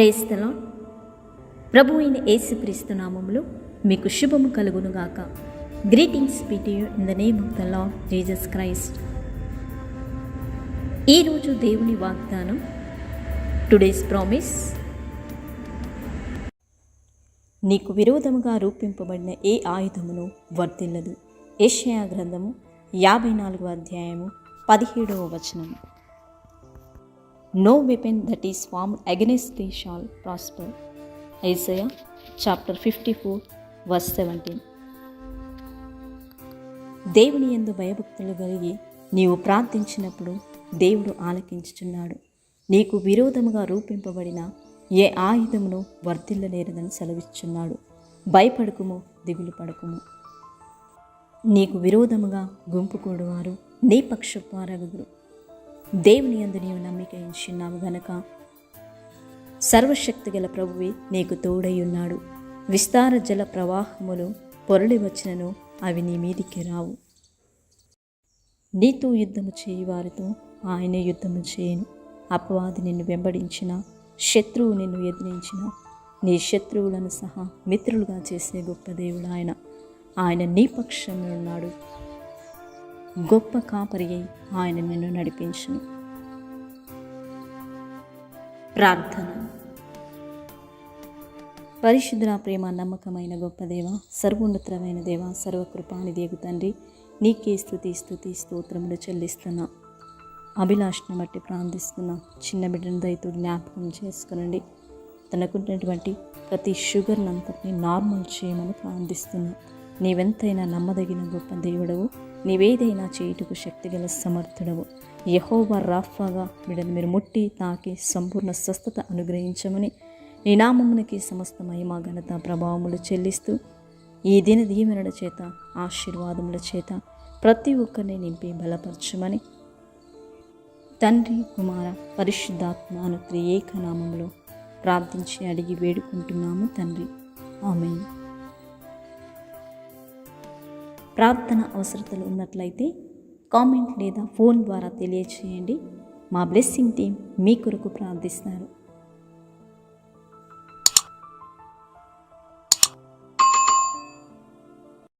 ప్రేస్తలో ప్రభు అయిన యేసుక్రీస్తు నామములో మీకు శుభము కలుగునుగాక. Greetings PT in the name of the Lord Jesus Christ ఈరోజు దేవుని వాగ్దానం టుడేస్ ప్రామిస్ నీకు విరోధముగా రూపింపబడిన ఏ ఆయుధమును వర్తిల్లదు. ఏషయా గ్రంథము యాభై నాలుగో అధ్యాయము పదిహేడవ వచనం no weapon that is form against thee shall prosper Isaiah chapter fifty four verse seventeen దేవుని ఎందు భయభక్తులు కలిగి నీవు ప్రార్థించినప్పుడు దేవుడు ఆలకించుచున్నాడు. నీకు విరోధముగా రూపింపబడిన ఏ ఆయుధమును వర్ధిల్లలేరదని సెలవిస్తున్నాడు భయపడకుము దిగులు పడకుము. నీకు విరోధముగా గుంపు కూడువారు నీ పక్షపారగుదురు దేవుని అందు నీవు నమ్మిక ఉంచున్నావు గనక. సర్వశక్తి గల ప్రభువే నీకు తోడై ఉన్నాడు. విస్తార జల ప్రవాహములు పొరలి వచ్చినను అవి నీ మీదికి రావు. నీతో యుద్ధము చేయి వారితో ఆయన యుద్ధము చేయను. అపవాది నిన్ను వెంబడించిన శత్రువు నిన్ను ఎదిరించిన నీ శత్రువులను సహా మిత్రులుగా చేసే గొప్ప దేవుడు ఆయన. ఆయన నీ పక్షంలో ఉన్నాడు. గొప్ప కాపరి అయి ఆయన నిన్ను నడిపించును. ప్రార్థన. పరిశుద్ధ ప్రేమ నమ్మకమైన గొప్ప దేవ సర్వోన్నతమైన దేవ సర్వకృపాని దేగు తండ్రి నీకే స్థుతి స్థుతి స్తోత్రములు చెల్లిస్తున్నా. అభిలాషను బట్టి ప్రార్థిస్తున్నా. చిన్న బిడ్డను దయతో జ్ఞాపకం చేసుకునండి. తనకున్నటువంటి ప్రతి షుగర్ని అంతటిని నార్మల్ చేయమని ప్రార్థిస్తున్నా. నీవెంతైనా నమ్మదగిన గొప్ప దేవుడవు. నీవేదైనా చేయుటకు శక్తిగల సమర్థుడవు. యహోవా రాఫాగా వీడని మీరు ముట్టి తాకి సంపూర్ణ స్వస్థత అనుగ్రహించమని నీ నామమునికి సమస్త మహిమా ఘనత ప్రభావములు చెల్లిస్తూ ఈ దిన దీవెనల చేత ఆశీర్వాదముల చేత ప్రతి ఒక్కరిని నింపి బలపరచమని తండ్రి కుమార పరిశుద్ధాత్మ అను త్రియేకనామంలో ప్రార్థించి అడిగి వేడుకుంటున్నాము తండ్రి. ఆమె ప్రార్థన అవసరతలు ఉన్నట్లయితే కామెంట్ లేదా ఫోన్ ద్వారా తెలియచేయండి. మా బ్లెస్సింగ్ టీం మీ కొరకు ప్రార్థిస్తారు.